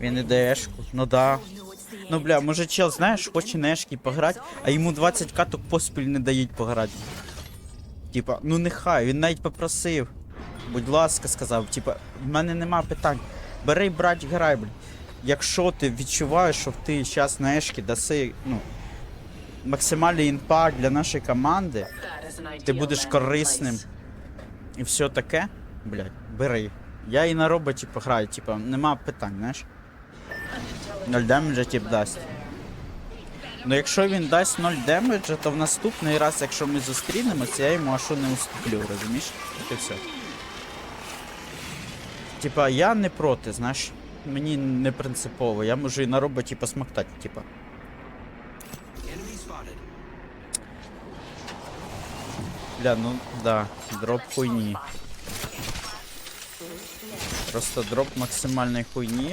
Він іде ешку. Ну да. Ну бля, може чел, знаєш, хоче на ешки пограти, а йому 20 каток поспіль не дають пограти. Типа, ну нехай, він навіть попросив. Будь ласка, сказав, типа, в мене нема питань. Бери, брать, грай, блядь. Якщо ти відчуваєш, що ти зараз на ешки даси, ну, максимальний імпакт для нашої команди, ти будеш корисним і все таке, блядь, бери. Я і на роботі пограю, типа, нема питань, знаєш. 0 демеджа тип дасть. Ну якщо він дасть 0 демеджа, то в наступний раз, якщо ми зустрінемося, я йому ашу не уступлю, розумієш? І все. Типа, я не проти, знаєш. Мені не принципово, я можу і на роботі посмоктати, типа. Бля, ну да, дроп хуйні. Просто дроп максимальної хуйні.